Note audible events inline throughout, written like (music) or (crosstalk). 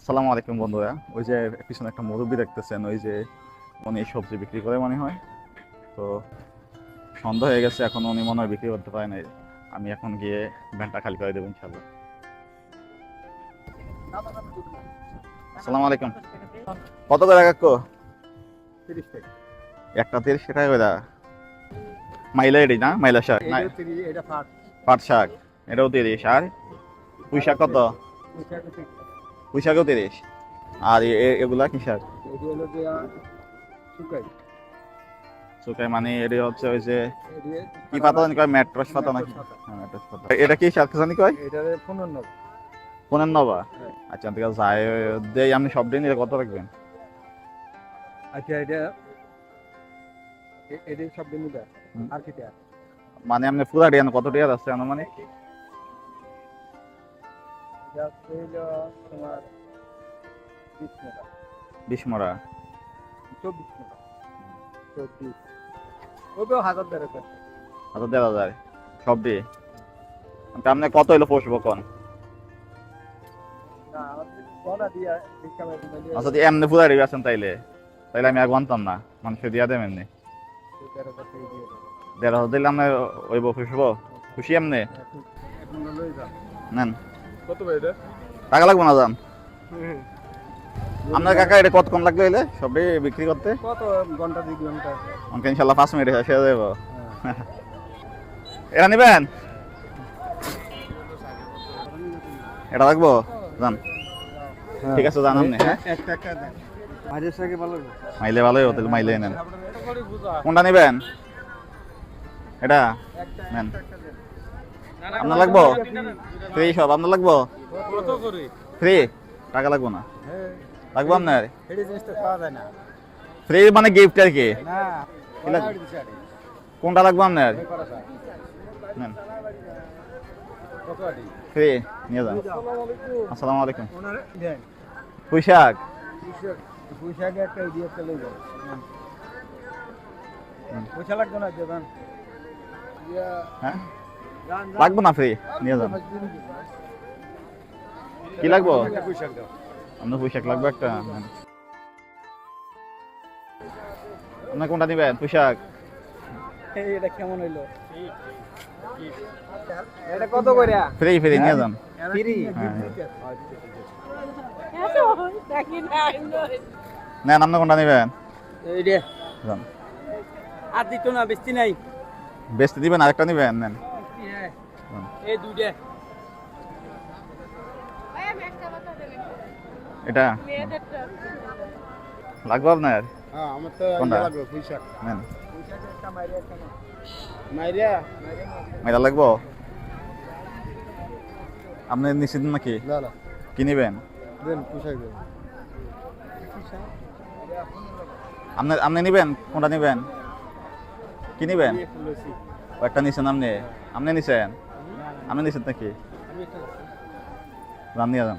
আসসালামু আলাইকুম বন্ধুরা। ওই যে পিছনে একটা মুরব্বী দেখতেছেন ওই যে উনি সবজি বিক্রি করে মনে হয়। তো সন্ধ্যা হয়ে গেছে এখন উনি মনে হয় বিক্রি করতে পারে নাই। আমি এখন গিয়ে ভ্যানটা খালি করে দেবো ইনশাল্লাহ আসসালামু আলাইকুম। কত করে কাকু? তিরিশ টাকা। একটা তিরিশ টাকা করে? মাইলা এডি না? মাইলা শাক? এটা এটা পাট। শাক। এটাও তিরিশ। আর পুঁই শাক কত? পুঁই শাকও তিরিশ আর এগুলা কি শাক শুকাই। মানে এটা হচ্ছে ওই যে কি পাতা জানি কয় ম্যাট্রস পাতা নাকি। হ্যাঁ, ম্যাট্রস পাতা। এটা কি শাক জানি কয়? হ্যাঁ। আচ্ছা ঠিক আছে যাই দেই আপনি সব দিন এটা কত রাখবেন? আচ্ছা এটা সব দিন আর কি মানে আপনি পুরা ডিয়ান কত টিয়ার আছে আনুমানিক? তোমার চব্বিশ টাকা চব্বিশ। হাজার দেড় হাজার দেড় হাজার। সব আপনি কত হইল পোষবো কোন? আচ্ছা এমনি পুরা রেগে আছেন তাইলে তাইলে আমি আর না। মানুষ দিয়া দেবেন এমনি। দেড় হাজার দিলে আপনি ওইব পুষবো? খুশি এমনি? হ্যাঁ, নেন। কত ভাই এটা? টাকা লাগবে না যান আপনার কাকা এটা কতক্ষণ লাগবে এলে? সবই বিক্রি করতে? কত ঘণ্টা দুই ঘণ্টা? আমাকে ইনশাল্লাহ পাঁচ মিনিট শেষ হয়ে যাব হ্যাঁ। এটা নিবেন? এটা লাগবো? যান ঠিক আছে জানান নি হ্যাঁ। মাইলে ভালোই হতো মাইলে নেন। কোনটা নিবেন? এটা? নেন। আপনার লাগবো ফ্রি সব আপনার লাগবো ফ্রি টাকা লাগবো না লাগবো আপনার ফ্রি মানে গিফট আর কি। কোনটা লাগবো আপনার? ফ্রি নিয়ে যান আসসালামু আলাইকুম। পুঁইশাক- পুঁইশাকে একটা ইয়ে চলে যাও। পয়সা লাগবে না দেবেন হ্যাঁ। লাগবো না ফ্রি নিয়ে যান। কি লাগবো। আপনার পুঁই শাক লাগবে একটা? আপনার কোনটা নিবেন পুঁই শাক এই, এটা কেমন হইল? এটা কত করে? ফ্রি ফ্রি নিয়ে যান। ফ্রি হ্যাঁ। Yes, কোনটা নিবেন এই রে যান। আর দিত না বেশি নাই। বেচতে দিবেন আরেকটা নিবেন নেন। এই দুইটা। এটা? লাগবে আপনার? হ্যাঁ আমার তো ইয়ে লাগবে পুঁইশাক নেন। মাইরিয়া মেলা লাগবো? আপনি নিশ্চিত নাকি? না না। কি নিবেন? দেন পুঁইশাক দেন। আপনি আপনি নিবেন? কোনটা নিবেন? কি নিবেন? একটা নিছেন আপনি? আপনি নিছেন? আপনি নিছেন নাকি? যান নিয়ে যান।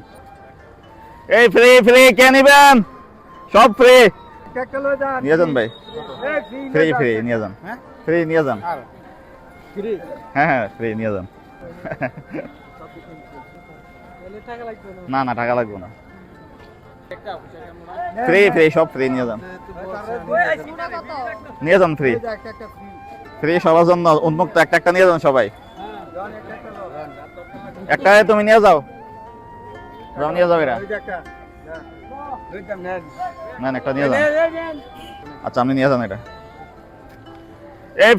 এই ফ্রি ফ্রি কে নিবেন? সব ফ্রি নিয়ে যান ভাই। ফ্রি ফ্রি নিয়ে যান। হ্যাঁ? ফ্রি নিয়ে যান। ফ্রি হ্যাঁ হ্যাঁ ফ্রি নিয়ে যান। না। না টাকা লাগবে না। ফ্রি ফ্রি সব ফ্রি নিয়ে যান। নিয়ে যান ফ্রি ফ্রি সবার জন্য উন্মুক্ত একটা একটা নিয়ে যান সবাই। একটা তুমি নিয়ে যাও। নিয়ে যাও এরা। না একটা নিয়ে আচ্ছা আপনি নিয়ে যান এটা।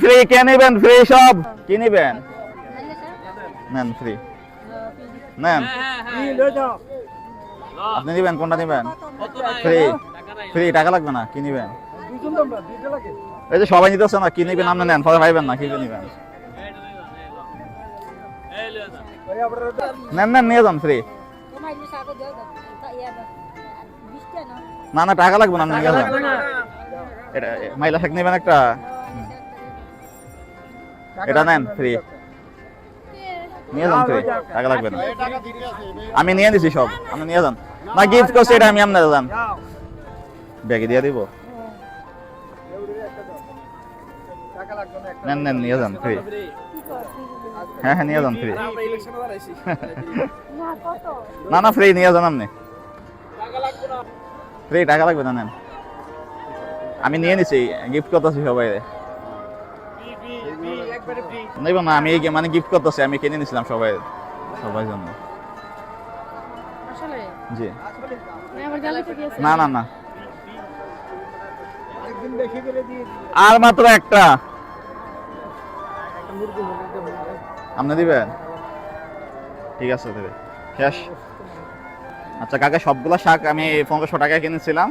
ফ্রি কে ফ্রি সব? কি নেন ফ্রি নেন। আপনি কোনটা নেবেন? ফ্রি ফ্রি টাকা লাগবে না, কি নেবেন? এই যে সবাই নিতেছে না, কি নেবেন, আপনি নেন পরে পাইবেন না, কি নেবেন? নেন নেন নিয়ে যান ফ্রি না না টাকা লাগবে না আপনি নিয়ে যান এটা এটা লাগবে না। আমি নিয়ে নিছি সব, আপনি নিয়ে যান। না গিফট করছি, এটা আমি আপনার যান ব্যাগে দিয়ে দিব। নেন নেন, নিয়ে যান ফ্রি হ্যাঁ হ্যাঁ নিয়ে যান ফ্রি (laughs) না না ফ্রি নিয়ে যান আপনি। রে টাকা লাগবে না নেন। আমি নিয়ে নিছি গিফট করতেছি সবাই। নেব না আমি এই মানে গিফট করতেছি আমি কিনে নিছিলাম সবাই সবাই জন্য। জি। না না না আর মাত্র একটা। আপনি দিবেন ঠিক আছে দেবে। শেষ? আচ্ছা কাকা সবগুলো শাক আমি পনেরোশো টাকা কিনেছিলাম।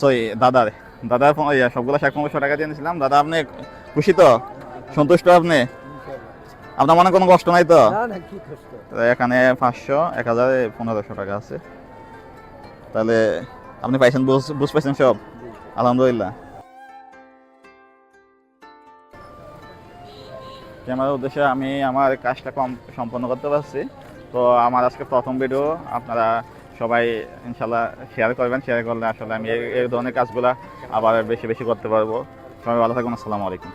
সরি দাদার। দাদার সবগুলো শাক পনেরোশো টাকা কিনেছিলাম। দাদা আপনি খুশি তো? সন্তুষ্ট আপনি? আপনার মনে কোনো কষ্ট নাই তো? এখানে পাঁচশো এক হাজার পনেরোশো টাকা আছে। তাহলে আপনি পাইছেন বুঝ বুঝ পাইছেন সব? আলহামদুলিল্লাহ। ক্যামেরার উদ্দেশ্যে আমি আমার কাজটা কম সম্পন্ন করতে পারছি। তো আমার আজকে প্রথম ভিডিও আপনারা সবাই ইনশাল্লাহ শেয়ার করবেন। শেয়ার করলে আসলে আমি এই ধরনের কাজগুলো আবার বেশি বেশি করতে পারব। সবাই ভালো থাকুন আসসালামু আলাইকুম।